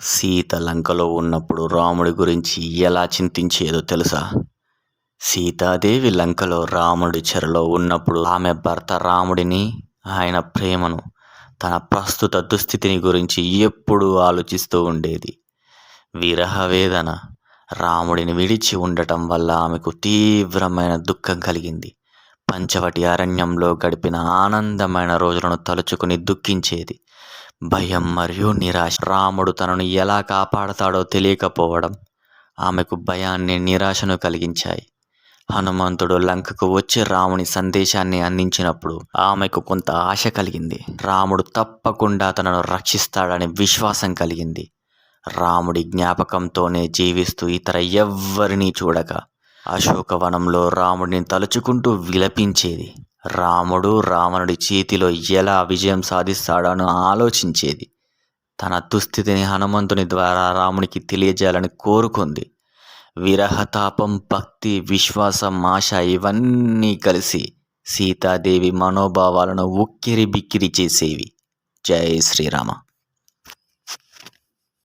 సీత లంకలో ఉన్నప్పుడు రాముడి గురించి ఎలా చింతించేదో తెలుసా? సీతాదేవి లంకలో రాముడి చెరలో ఉన్నప్పుడు ఆమె భర్త రాముడిని ఆయన ప్రేమను తన ప్రస్తుత దుస్థితిని గురించి ఎప్పుడూ ఆలోచిస్తూ ఉండేది. విరహ వేదన రాముడిని విడిచి ఉండటం వల్ల ఆమెకు తీవ్రమైన దుఃఖం కలిగింది. పంచవటి అరణ్యంలో గడిపిన ఆనందమైన రోజులను తలుచుకుని దుఃఖించేది. భయం మరియు నిరాశ. రాముడు తనను ఎలా కాపాడతాడో తెలియకపోవడం ఆమెకు భయాన్ని నిరాశను కలిగించాయి. హనుమంతుడు లంకకు వచ్చి రాముని సందేశాన్ని అందించినప్పుడు ఆమెకు కొంత ఆశ కలిగింది. రాముడు తప్పకుండా తనను రక్షిస్తాడని విశ్వాసం కలిగింది. రాముడి జ్ఞాపకంతోనే జీవిస్తూ ఇతర ఎవ్వరినీ చూడక అశోకవనంలో రాముడిని తలుచుకుంటూ విలపించేది. రాముడు రావణుడి చేతిలో ఎలా విజయం సాధిస్తాడని ఆలోచించేది. తన దుస్థితిని హనుమంతుని ద్వారా రామునికి తెలియజేయాలని కోరుకుంది. విరహతాపం భక్తి విశ్వాసం ఆశ ఇవన్నీ కలిసి సీతాదేవి మనోభావాలను ఉక్కిరి బిక్కిరి చేసేవి. జై శ్రీరామ.